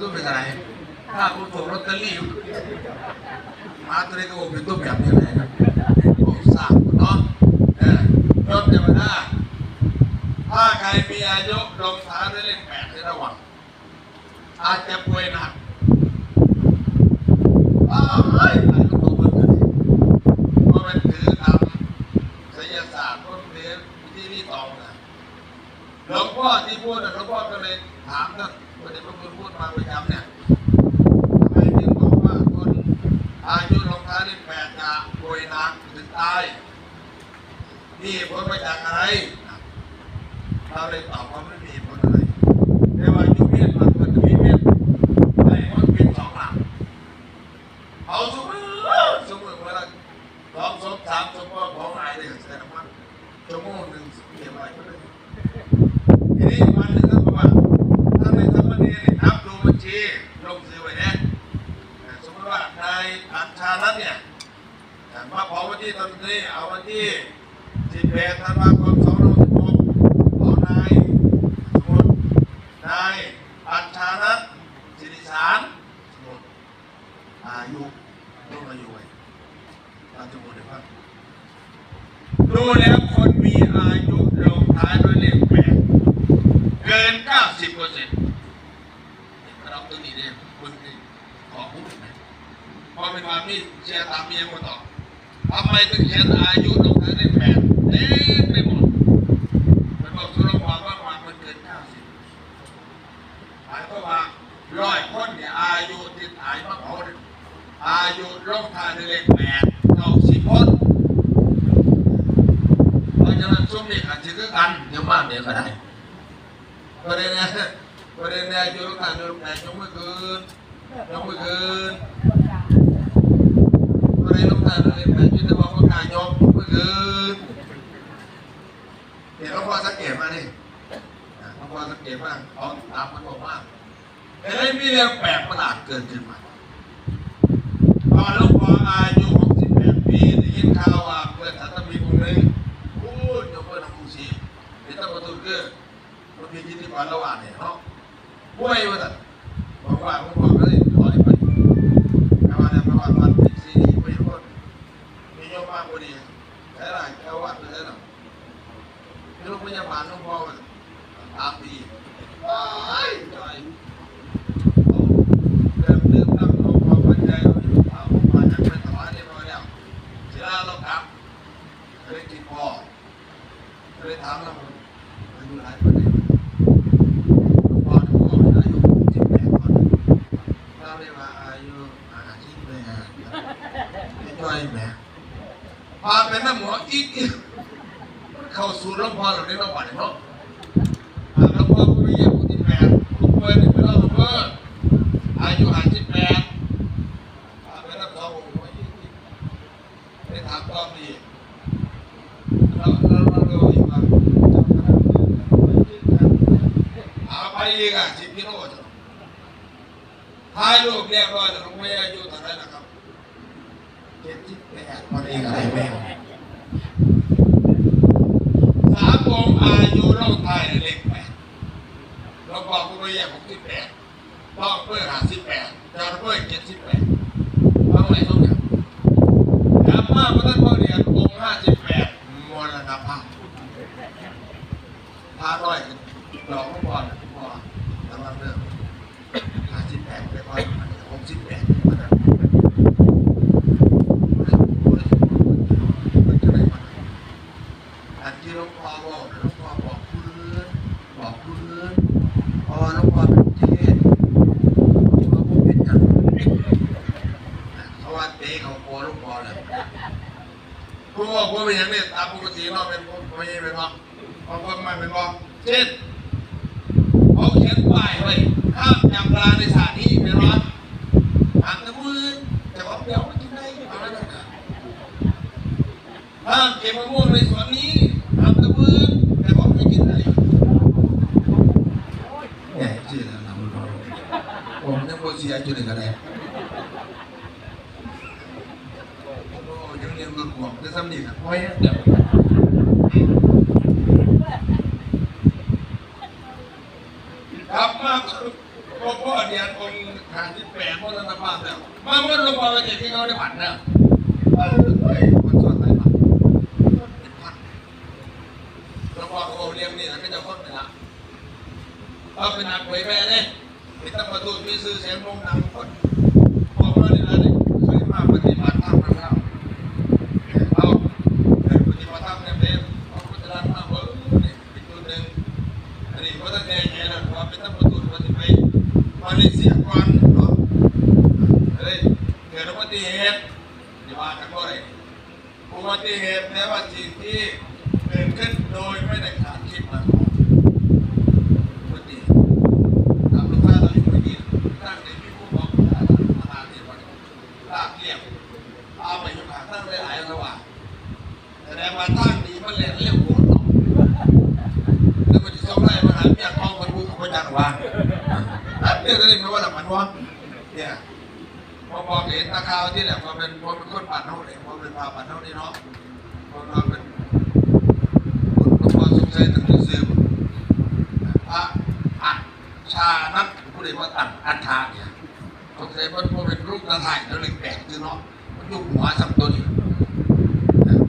ตู้เป็นอะไรถ้าคุณถูกลอตเตอรี่มาตัวนี้ก็คงเป็นตู้แบบนี้เลยครับผมทราบเนาะเออยอดเทวดาถ้าใครมีอายุลงท้ายด้วยเลขแปดในระหว่างอาจจะป่วยหนักอ้าวเฮ้ยอายุตัวเบิ่งกันเพราะมันถือทำศิลศาสตร์ต้นเรียที่นี่ตองนะหลวงพ่อที่พูดนะหลวงพ่อก็เลยถามท่าน วันนี้พระคุณพูดมาประจำเนี่ยทำไมถึงบอกว่าคนอายุลงท้ายด้วยแปดจะป่วยหนักถึงตายนี่ผลมาจากอะไรเราเลยตอบว่าไม่มีผลอะไรแต่ว่ายุคนี้มันมันจะมีเม็ดไอ้มันเป็นสองหลังเอาสมมติสมมติวลาสองสมสามสมมติของนายเนี่ยแสดงว่าชั่วโมงหนึ่งเก็บไว้ก็ได้นี้วันหนึ่งก็บอกว่าถ้าในสมณีนี่นับดูบัญชีลงซื้อไว้เนี่ยสมมติว่านายอัญชาลัตน์เนี่ยมาขอวั นี้เอาวันที่สิบแปดธันวาคมสองพันสิบหกเอานายสมมตินายอัญชาลัตน์สิริสารสมมติอายุลงอายุไว้ตามสมมติเดี๋ยวว่าดูแล้วคนมีอายุลงท้ายด้วยเลขแปด เกิน 90เปอร์เซ็นต์เราตัวนี้เนี่ยคุณนี่ขอพูดไหมเพราะเป็นความที่เชียร์ตามเมียมาต่อ ทำไมถึงเขียนอายุลงท้ายด้วยแปดเต็มไปหมดมันบอกสุรพรว่าความมันเกิน90หมายความว่าร้อยคนเนี่ยอายุที่ตายมาเขาเนี่ยอายุลงท้ายด้วยเลขแปดเก้าสิบคนเพราะฉะนั้นช่วงนี้อาจจะคือกันเดี๋ยวมากเดี๋ยวก็ได้ประเด็นนี่ยประเด็นนี่ยอยู่ทางอยู่ไหนยกมือคืนยกมือคืนประเด็น ทางเลยแต่ยืนบอกว่ากายกมือคืนเดี๋ยวเราพอสังเกตมานี่เราพอสังเกตมาเอาตามมันบอกว่าได้มีเรื่องแปลกประหลาดเกิดขึ้นมาตอนลูกพออายุ68ปีได้ยินข่าวว่าเพื่อนสัตมีคนหนึ่งพูดยกเพื่อนของกูสิเดี๋ยวต้องมาตุเกอร์มันมีจิตวิญญาระหว่างเนี่ยเนาะป่วยว่าแต่บอกว่าผมบอกเลยขอ ยมมากกว่านี้แต่ไรเจ้าวัดไปแล้วเนาะมีโรงพยาบาลน้องพ่อมันตามดีว้ายจ่อยเริ่มเริ่มนั่งหลวงพ่อปัจจัยเราอยู่เอาผมมาจากเป็นถวายเรียบร้อยแล้วเสร็จแล้วเรากลับเลยกินพ่อเลยถามเราอายุหลายปีแล้ว พอถึงบอกอายุสิบแปดก่อนเราเรียกว่าอายุอาชีพเลยฮะไม่ช่วยแม่ พาเป็นน้ำหมออีกเข้าสู่หลวงพ่อเราได้มาบัดเนาะหลวงพ่อผู้มีอายุสิบแปดลูกเปิ้ลเป็นเราลูกเปิ้ลอายุห้าสิบแปดพาเป็นน้ำสององค์อีกได้ถามความดีเราเราเราเราอีกว่าเอาไปอีกอะสิบกิโลจ้ะถ่ายรูปเรียบร้อยแล้วลงไม่อายุเท่าไหรนะครับ เจ็ดสิบแปดพอดีกับไอแม่สามองค์อายุเราถ่ายเลขแปดเราบอกคุณเรียกสิบแปดต้องเพื่อหาสิบแปดจะเพื่อเจ็ดสิบแปดฟังไหนทุกอย่างถามว่าพระท่านพ่อเรียนองค์ห้าสิบแปดมรณภาพพาร้อยหลอกพ่อนะพ่อตำลังเริ่มหาสิบแปดไปก่อนหกสิบแปดอันที่หลวงพ่อบอกหลวงพ่อบอกเพื่อนบอกเพื่อนพอหลวงพ่อเป็นเทศหลวงพ่อผมเป็นอย่างเขาว่าเตะเขาโกหลวงพ่อเลยคุณบอกว่า เป็นอย่างนี้ตามปกติเนาะเป็นไม่ใช่เป็นว่าบางคนไม่เป็นว่าเช่นเขาเขียนป้ายไว้ห้ามยำปลาในสถานที่เป็นร้อนหางตะมือแต่ว่าเดี๋ยวไม่กินได้อะไรนั่นน่ะห้ามเก็บมะม่วงในสวนนี้หางตะมือแต่ว่าไม่กินได้เนี่ยชื่ออะไรนะมันบอกผมยังโมเสียจุดหนึ่งกันเลยโอ้ยัง เรียนรุ่นหัวจะซ้ำนี่นะโอ้ยเดี๋ยวกลับมาก็พ่อเดียนองค์ทางที่แปดมรณภาพแล้วมาเมื่อลวงพ่อไปเจ็ที่เขาได้ผัดนะเออเฮ้ยคนชอบอะไรผัดเป็นผังพอเขาเรียกนี่แล้วก็จะพ้นไปละเอาเป็นนักเผยแพร่เนี่ยมีตำรวจมีสื่อเสียงโด่งดังคนบอกว่านี่นะนี่เคยมาปรรมมาแล้วเอาแต่ปฏิบัติธรรมเนี่ยเป็นเอาพุทธรัตน์มาเออนี่เป็นตัวหนึ่ง อันนี้ว่าตั้งแต่ไงนะว่าเป็นตำรวจตรวจว่าจะไป เลเซียก่อนเนาะเฮ้ยเกิดอุบัติเหตุอย่าว่ากันบ่ได้อุบัติเหตุแปลว่าสิ่งที่เกิดขึ้นโดยไม่ได้คาดคิดมาก่อนอุบัติเหตุตามลูกค้าเราอยู่ไม่ดีตั้งแต่มีผู้บอกว่าอาหารที่ว่าลาบเรียบเอาไปอยู่ข้างตั้งหลายระหว่างแสดงว่าตั้งดีมันเล่นเรียบโหดแล้วมันจะส่งไล่มาหาเมียกองมันพูดกับพระจันทร์ว่า เรื่องนี้มันว่าหลับมันว่าเนี่ยพอบอเห็นตาขาวที่แหละพอเป็นพอเป็นคนปั่นเท่าเลยพอเป็นพาปั่นเท่านี้เนาะพอเราเป็นคนพอสงสัยตั้งแต่ซื้อพระอัดชานักผู้ใดว่าอัดอัดชาเนี่ยสงสัยมันพอเป็นรูปตาถ่ายแล้วเลยแปลกคือเนาะมันยุบหัวสัมตัวนี้